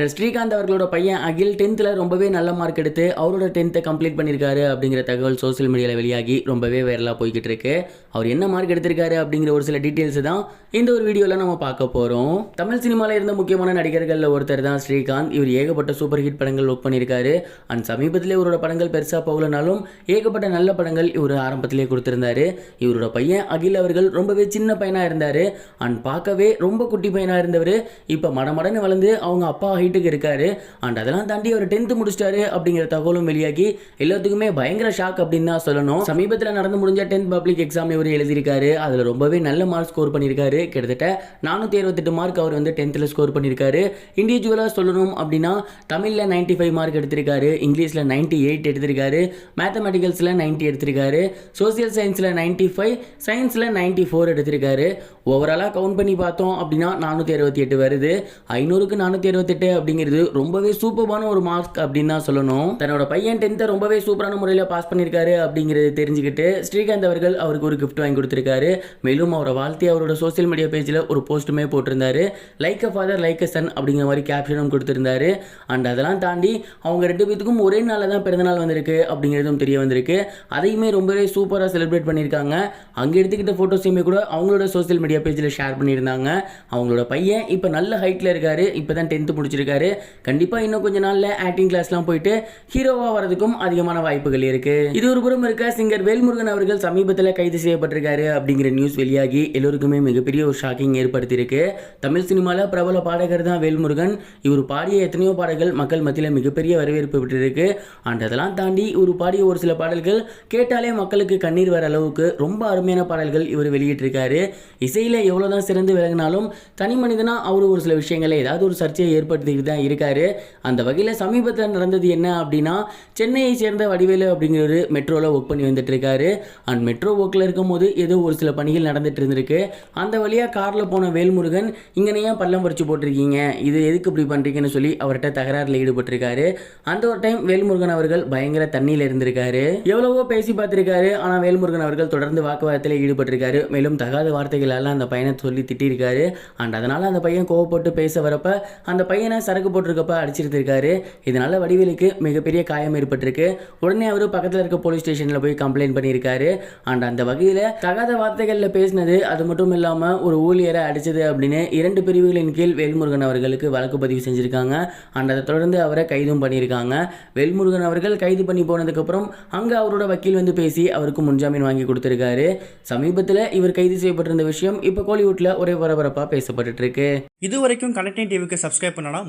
Actor Srikanth அவர்களோட பையன் அகில் டென்த்தில் ரொம்பவே நல்ல மார்க் எடுத்து அவரோட டென்த்தை கம்ப்ளீட் பண்ணியிருக்காரு அப்படிங்கிற தகவல் சோஷியல் மீடியாவில் வெளியாகி ரொம்பவே வைரலாக போய்கிட்டு இருக்கு. அவர் என்ன மார்க் எடுத்திருக்காரு அப்படிங்கிற ஒரு சில டீட்டெயில்ஸ் தான் இந்த ஒரு வீடியோவில் நம்ம பார்க்க போகிறோம் தமிழ் சினிமாவில் இருந்த முக்கியமான நடிகர்களில் ஒருத்தர் தான் ஸ்ரீகாந்த். இவர் ஏகப்பட்ட சூப்பர் ஹிட் படங்கள் ஒர்க் பண்ணியிருக்காரு அண்ட் சமீபத்தில் இவரோட படங்கள் பெருசாக போகலனாலும் ஏகப்பட்ட நல்ல படங்கள் இவர் ஆரம்பத்திலே கொடுத்துருந்தாரு. இவரோட பையன் அகில் அவர்கள் ரொம்பவே சின்ன பையனாக இருந்தார். அண்ட் பார்க்கவே ரொம்ப குட்டி பையனாக இருந்தவர். இப்போ மடமடன்னு வளர்ந்து அவங்க அப்பா ஹைட்டுக்கு இருக்காரு. அண்ட் அதெல்லாம் தாண்டி அவர் டென்த்து முடிச்சிட்டாரு அப்படிங்கிற தகவலும் வெளியாகி எல்லாத்துக்குமே பயங்கர ஷாக் அப்படின்னு தான் சொல்லணும். சமீபத்தில் நடந்து முடிஞ்ச டென்த் பப்ளிக் எக்ஸாம் இவர் எழுதியிருக்காரு. அதில் ரொம்பவே நல்ல மார்க் ஸ்கோர் பண்ணியிருக்காரு. கிட்டத்தட்ட நானூற்றி அறுபத்தெட்டு மார்க் அவர் வந்து டென்த்தில் ஸ்கோர் பண்ணியிருக்காரு. இண்டிவிஜுவலாக சொல்லணும் அப்படின்னா தமிழில் 95 ஃபைவ் மார்க் எடுத்திருக்காரு. இங்கிலீஷில் 98 எயிட் எடுத்திருக்காரு மேத்தமெட்டிக்கல்ஸில் 90 எடுத்திருக்காரு. சோசியல் சயின்ஸில் 95 ஃபைவ் சயின்ஸில் 94 ஃபோர் எடுத்திருக்காரு. ஓவராலாக கவுண்ட் பண்ணி பார்த்தோம் அப்படின்னா நானூற்றி அறுபத்தி எட்டு வருது. ஐநூறுக்கு நானூற்றி அறுபத்தெட்டு அப்படிங்கிறது ரொம்பவே சூப்பரான ஒரு மார்க் அப்படின்னு தான் சொல்லணும். தன்னோட பையன் டென்த்தை ரொம்பவே சூப்பரான முறையில் பாஸ் பண்ணியிருக்காரு அப்படிங்கிறது தெரிஞ்சுக்கிட்டு ஸ்ரீகாந்த் அவர்கள் அவருக்கு ஒரு கிஃப்ட் வாங்கி கொடுத்துருக்காரு. மேலும் அவரை வாழ்த்தி அவரோட சோஷியல் மீடியா பேஜில் ஒரு போஸ்ட்டுமே போட்டிருந்தாரு. Like a father like a son அப்படிங்கிற மாதிரி கேப்ஷனும் கொடுத்துருந்தாரு. அண்ட் அதெல்லாம் தாண்டி அவங்க ரெண்டு பேத்துக்கும் ஒரே நாளில் தான் பிறந்தநாள் வந்திருக்கு அப்படிங்கிறதும் தெரிய வந்திருக்கு. அதையுமே ரொம்பவே சூப்பராக செலிப்ரேட் பண்ணியிருக்காங்க. அங்கே எடுத்துக்கிட்ட ஃபோட்டோஸையுமே கூட அவங்களோட சோஷியல் மீடியா பேஜில் ஷேர் பண்ணியிருந்தாங்க. அவங்களோட பையன் இப்போ நல்ல ஹைட்டில் இருக்காரு. இப்போ தான் டென்த்து முடிச்சிருக்காரு கண்டிப்பாக இன்னும் கொஞ்ச நாளில் ஆக்டிங் கிளாஸ்லாம் போயிட்டு ஹீரோவாக வரதுக்கும் அதிகமான வாய்ப்புகள் இருக்கு. இது ஒரு புறம் இருக்க சிங்கர் வேல்முருகன் அவர்கள் சமீபத்தில் கைது செய்யப்பட்டிருக்காரு அப்படிங்கிற நியூஸ் வெளியாகி எல்லோருக்குமே மிகப்பெரிய ஒரு ஷாக்கிங் ஏற்படுத்தியிருக்கு. தமிழ் சினிமாவில் பிரபல பாடகர் தான் வேல்முருகன். இவர் பாடிய எத்தனையோ பாடல்கள் மக்கள் மத்தியில் மிகப்பெரிய வரவேற்பு பெற்றிருக்கு. அண்ட் அதெல்லாம் தாண்டி இவர் பாடிய ஒரு சில பாடல்கள் கேட்டாலே மக்களுக்கு கண்ணீர் வர அளவுக்கு ரொம்ப அருமையான பாடல்கள் இவர் வெளியிட்டிருக்காரு. இசையில் எவ்வளோதான் சிறந்து விளங்கினாலும் தனி மனிதனாக அவர் ஒரு சில விஷயங்களை ஏதாவது ஒரு சர்ச்சையை ஏற்படுத்தி நடத்திட்டு தான் இருக்கார். அந்த வகையில் சமீபத்தில் நடந்தது என்ன அப்படின்னா சென்னையை சேர்ந்த வடிவேலு அப்படிங்கிறவர் மெட்ரோவில் ஒர்க் பண்ணி வந்துட்டு இருக்காரு அண்ட் மெட்ரோ ஒர்க்கில் இருக்கும்போது ஏதோ ஒரு சில பணிகள் நடந்துட்டு இருந்திருக்கு. அந்த வழியாக காரில் போன வேல்முருகன் இங்கனையே பள்ளம் பறிச்சு போட்டிருக்கீங்க? இது எதுக்கு இப்படி பண்ணுறீங்கன்னு சொல்லி அவர்கிட்ட தகராறில் ஈடுபட்டிருக்காரு. அந்த ஒரு டைம் வேல்முருகன் அவர்கள் பயங்கர தண்ணியில் இருந்திருக்காரு. எவ்வளவோ பேசி பார்த்துருக்காரு. ஆனால் வேல்முருகன் அவர்கள் தொடர்ந்து வாக்குவாதத்தில் ஈடுபட்டிருக்காரு. மேலும் தகாத வார்த்தைகளால் அந்த பையனை சொல்லி திட்டிருக்காரு. அண்ட் அதனால் அந்த பையன் கோவப்பட்டு பேச வரப்ப அந்த பையனை சரக்கு போட்டிருக்கப்ப அடிச்சிருந்திருக்காரு. இதனால வடிவேலுக்கு மிகப்பெரிய காயம் ஏற்பட்டிருக்கு. உடனே அவர் பக்கத்தில் இருக்க போலீஸ் ஸ்டேஷனில் போய் கம்ப்ளைண்ட் பண்ணியிருக்காரு. அண்ட் அந்த வகையில் தகாத வார்த்தைகளில் பேசினது அது மட்டும் இல்லாமல் ஒரு ஊழியரை அடிச்சது அப்படின்னு இரண்டு பிரிவுகளின் கீழ் வேல்முருகன் அவர்களுக்கு வழக்கு பதிவு செஞ்சுருக்காங்க. அண்ட் அதை தொடர்ந்து அவரை கைதும் பண்ணியிருக்காங்க. வேல்முருகன் அவர்கள் கைது பண்ணி போனதுக்கப்புறம் அங்கே அவரோட வக்கீல் வந்து பேசி அவருக்கு முன்ஜாமீன் வாங்கி கொடுத்துருக்காரு. சமீபத்தில் இவர் கைது செய்யப்பட்டிருந்த விஷயம் இப்போ கோலிவுட்டில் ஒரே பரபரப்பாக பேசப்பட்டு இருக்கு. இதுவரைக்கும் கனெக்டிங் டிவிக்கு சப்ஸ்கிரைப் பண்ணலாம்